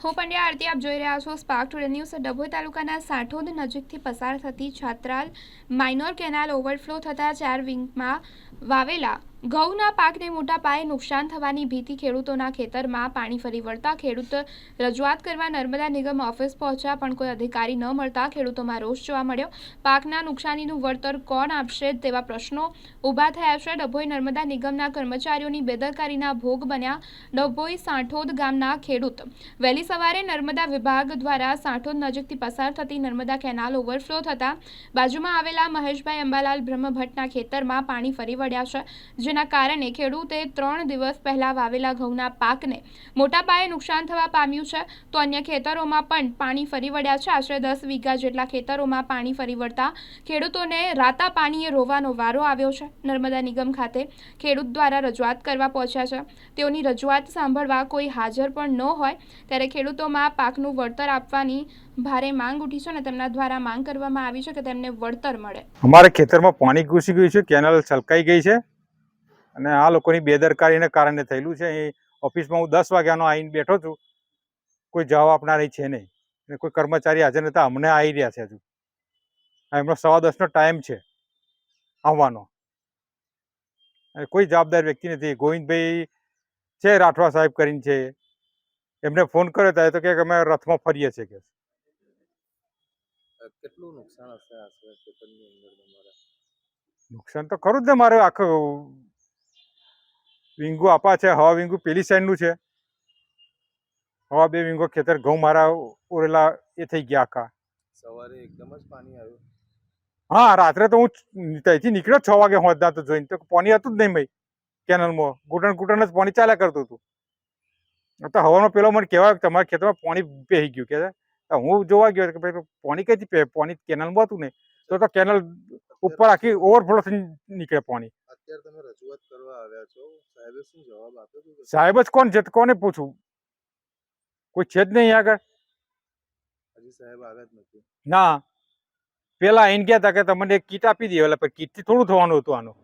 હું પંડ્યા આરતી, આપ જોઈ રહ્યા છો સ્પાર્ક ટુડે ન્યૂઝ ડભોઈ તાલુકાના સાઠોદ નજીકથી પસાર થતી છાત્રાલ માઇનોર કેનાલ ઓવરફ્લો થતા ચાર વિંગમાં વાવેલા ઘઉંના પાકને મોટા પાયે નુકસાન થવાની ભીતિ ખેડૂતોના ખેતરમાં પાણી ફરી વળતા ખેડૂત રજૂઆત કરવા નર્મદા નિગમ ઓફિસ પહોંચ્યા, પણ કોઈ અધિકારી ન મળતા ખેડૂતોમાં રોષ જોવા મળ્યો. પાકના નુકસાનીનું વળતર કોણ આપશે તેવા પ્રશ્નો ઊભા થયા છે. ડભોઈ નર્મદા નિગમના કર્મચારીઓની બેદરકારીના ભોગ બન્યા ડભોઈ સાંઠોદ ગામના ખેડૂત. વહેલી સવારે નર્મદા વિભાગ દ્વારા સાંઠોદ નજીકથી પસાર થતી નર્મદા કેનાલ ઓવરફ્લો થતા બાજુમાં આવેલા મહેશભાઈ અંબાલાલ બ્રહ્મભટ્ટના ખેતરમાં પાણી ફરી વળ્યા છે. જેના કારણે ખેડૂતે ત્રણ દિવસ પહેલા વાવેલા ઘઉંના પાકને મોટા પાયે નુકસાન થવા પામ્યું છે. તો અન્ય ખેતરોમાં પણ પાણી ફરી વળ્યા છે. આશરે દસ વીઘા જેટલા ખેતરોમાં પાણી ફરી વળતા ખેડૂતોને રાતા પાણીએ રોવાનો વારો આવ્યો છે. નર્મદા નિગમ ખાતે ખેડૂત દ્વારા રજૂઆત કરવા પહોંચ્યા છે. તેઓની રજૂઆત સાંભળવા કોઈ હાજર પણ ન હોય, ત્યારે ખેડૂતોમાં પાકનું વળતર આપવાની ભારે માંગ ઉઠી છે અને તેમના દ્વારા માંગ કરવામાં આવી છે કે તેમને વળતર મળે. અમારે ખેતરમાં પાણી ઘૂસી ગયું છે. કેનાલ છલકાઈ ગઈ છે. અને આ લોકોની બેદરકારીને કારણે થયેલું છે. અહીં ઓફિસમાં હું દસ વાગ્યાનો આવીને બેઠો છું. કોઈ જવાબ આપનારી છે નહીં. અને કોઈ કર્મચારી હાજર નતા અમને આવી રહ્યા છે હજુ. એમનો સવા દસનો ટાઈમ છે આવવાનો. કોઈ જવાબદાર વ્યક્તિ નથી. ગોવિંદભાઈ છે રાઠવા સાહેબ કરીને છે. એમને ફોન કર્યો ત્યારે તો કે અમે રથમાં ફરીએ છીએ કે. કેટલું નુકસાન હશે નુકસાન તો ખરું જ ને મારે આખું વિંગુ આપા છે હવા વિંગો પેલી સાઈડનું છે. હવા બે વિંગો ખેતર ઘઉં મારા ઓરેલા એ થઈ ગયા આખા. સવારે એકદમ જ પાણી આવ્યું. હા રાત્રે તો હું ત્યાંથી નીકળ્યો છ વાગે હોતા તો જોઈને. તો પાણી હતું જ નહીં ભાઈ કેનલમાં. ઘૂંટણ ઘૂંટણ જ પાણી ચાલ્યા કરતું હતું. તો હવાનો પેલો મને કહેવાય કે તમારા ખેતરમાં પાણી પહેરી ગયું. કે હું જોવા ગયો કે ભાઈ પાણી કઈથી પહે પાણી કેનલમાં હતું ને તો તો કેનલ ઉપર આખી ઓવરફ્લો થઈ નીકળે પાણી. કરવા છો? સાહેબે શું જવાબ આપ્યો સાહેબ જ કોણ? છે કોને પૂછું? કોઈ છે જ નહીં આગળ? હજી સાહેબ આવ્યા જ નથી. ના. પેલા આઈને કહેતા કે તમને એક કીટ આપી દઈએ એટલે કીટથી થોડું થવાનું હતું આનું.